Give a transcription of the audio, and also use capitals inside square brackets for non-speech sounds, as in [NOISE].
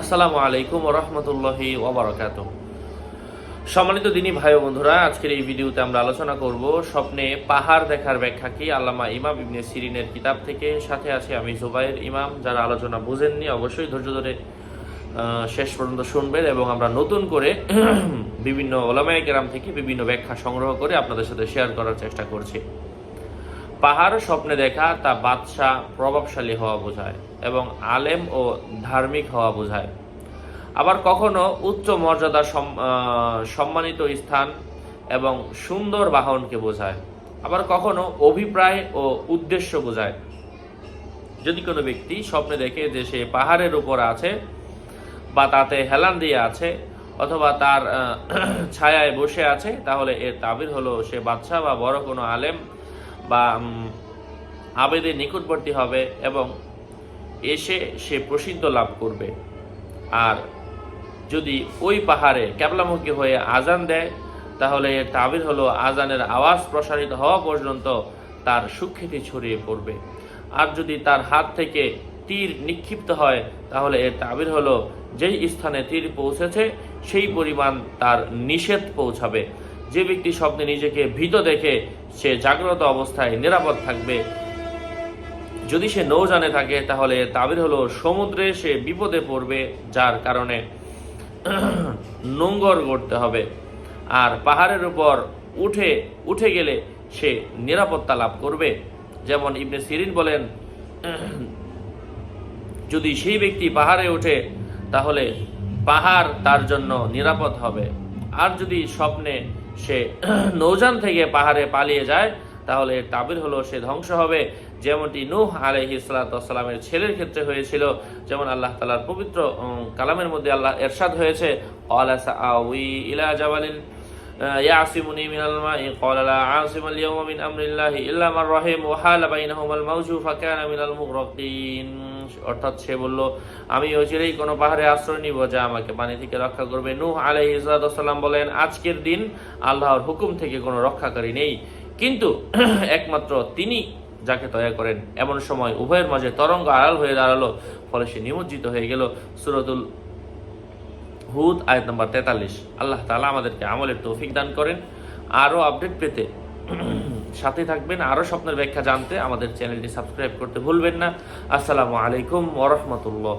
আসসালামু আলাইকুম রহমতুল্লাহি ওবরাকাত সম্মানিত দিনী ভাই বন্ধুরা, আজকের এই ভিডিওতে আমরা আলোচনা করব স্বপ্নে পাহাড় দেখার ব্যাখ্যা কি? আল্লামা ইমাম ইবনে সিরিনের কিতাব থেকে। সাথে আছে আমি জুবাইর ইমাম, যারা আলোচনা বুঝেননি অবশ্যই ধৈর্য ধরে শেষ পর্যন্ত শুনবেন এবং আমরা নতুন করে [CLEARS THROAT] বিভিন্ন ওলামায় গ্রাম থেকে বিভিন্ন ব্যাখ্যা সংগ্রহ করে আপনাদের সাথে শেয়ার করার চেষ্টা করছি। পাহাড় স্বপ্নে দেখা তা বাদশাহ প্রভাবশালী হওয়া বোঝায় এবং আলেম ও ধার্মিক হওয়া বোঝায়। আবার কখনো উচ্চ মর্যাদা সম- সম্মানিত স্থান এবং সুন্দর বাহনকে বোঝায়। আবার কখনো অভিপ্রায় ও উদ্দেশ্য বোঝায়। যদি কোনো ব্যক্তি স্বপ্নে দেখে যে সে পাহাড়ের উপর আছে বা তাতে হেলান দিয়ে আছে অথবা তার [CLEARS THROAT] ছায়ায় বসে আছে, তাহলে এর তাবির হলো সে বাদশাহ বা বড় কোনো আলেম বা আবেদের নিকটবর্তী হবে এবং এসে সে প্রসিদ্ধ লাভ করবে। আর যদি ওই পাহাড়ে ক্যাবলামুখী হয়ে আজান দেয়, তাহলে এর তাবির হলো আজানের আওয়াজ প্রসারিত হওয়া পর্যন্ত তার সুখ্যাতি ছড়িয়ে পড়বে। আর যদি তার হাত থেকে তীর নিক্ষিপ্ত হয়, তাহলে এর তাবির হলো যেই স্থানে তীর পৌঁছেছে, সেই পরিমাণ তার নিষেধ পৌঁছাবে। যে ব্যক্তি স্বপ্নে নিজেকে ভীত দেখে সে জাগ্রত অবস্থায় নিরাপদ থাকবে। যদি সে নৌজানে থাকে, তাহলে তাবির হলো সমুদ্রে সে বিপদে পড়বে, যার কারণে [CLEARS THROAT] নোঙ্গর গড়তে হবে। আর পাহাড়ের উপর উঠে উঠে গেলে সে নিরাপত্তা লাভ করবে। যেমন ইবনে সিরিন বলেন, [CLEARS THROAT] যদি সেই ব্যক্তি পাহাড়ে ওঠে, তাহলে পাহাড় তার জন্য নিরাপদ হবে। আর যদি স্বপ্নে সে নৌজান থেকে পাহাড়ে পালিয়ে যায় তাহলে এর তাবির হলো সে ধ্বংস হবে যেমনটি নূহ আলহি সালাতামের ছেলের ক্ষেত্রে হয়েছিল যেমন আল্লাহ তালার পবিত্র উম, কালামের মধ্যে আল্লাহ এরশাদ হয়েছে "ক্বালা সাআউই ইলা জাবালিন يعصمني من الماء قال لا عاصم اليوم من أمر الله إلا من رحم وحال بينهما الموج فكان من المغرقين অর্থাৎ সে বলল, আমি অচিরেই কোনো পাহাড়ে আশ্রয় নিব যা আমাকে পানি থেকে রক্ষা করবে। নূহ আলাইহি সাল্লাম বলেন, আজকের দিন আল্লাহর হুকুম থেকে কোনো রক্ষাকারী নেই। কিন্তু [CLEARS THROAT] একমাত্র তিনি যাকে দয়া করেন, এমন সময় উভয়ের মাঝে তরঙ্গ আড়াল হয়ে দাঁড়াল, ফলে সে নিমজ্জিত হয়ে গেল। সুরতুল হুদ, আয়াত নম্বর তেতাল্লিশ। আল্লাহ তালা আমাদেরকে আমলের তৌফিক দান করেন। আরও আপডেট পেতে [CLEARS THROAT] সাথে থাকবেন। আরও স্বপ্নের ব্যাখ্যা জানতে আমাদের চ্যানেলটি সাবস্ক্রাইব করতে ভুলবেন না। আসসালামু আলাইকুম ওরহমতুল্লাহ